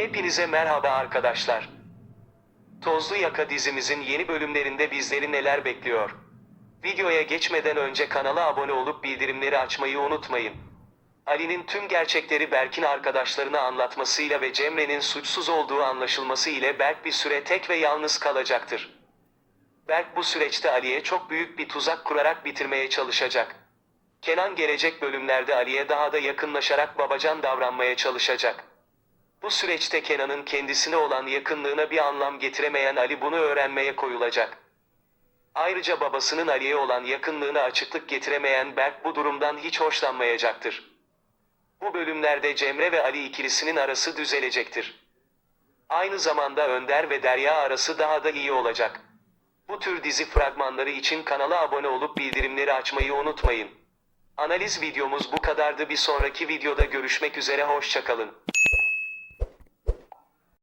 Hepinize merhaba arkadaşlar. Tozlu Yaka dizimizin yeni bölümlerinde bizleri neler bekliyor? Videoya geçmeden önce kanala abone olup bildirimleri açmayı unutmayın. Ali'nin tüm gerçekleri Berk'in arkadaşlarına anlatmasıyla ve Cemre'nin suçsuz olduğu anlaşılması ile Berk bir süre tek ve yalnız kalacaktır. Berk bu süreçte Ali'ye çok büyük bir tuzak kurarak bitirmeye çalışacak. Kenan gelecek bölümlerde Ali'ye daha da yakınlaşarak babacan davranmaya çalışacak. Bu süreçte Kenan'ın kendisine olan yakınlığına bir anlam getiremeyen Ali bunu öğrenmeye koyulacak. Ayrıca babasının Ali'ye olan yakınlığına açıklık getiremeyen Berk bu durumdan hiç hoşlanmayacaktır. Bu bölümlerde Cemre ve Ali ikilisinin arası düzelecektir. Aynı zamanda Önder ve Derya arası daha da iyi olacak. Bu tür dizi fragmanları için kanala abone olup bildirimleri açmayı unutmayın. Analiz videomuz bu kadardı. Bir sonraki videoda görüşmek üzere hoşçakalın.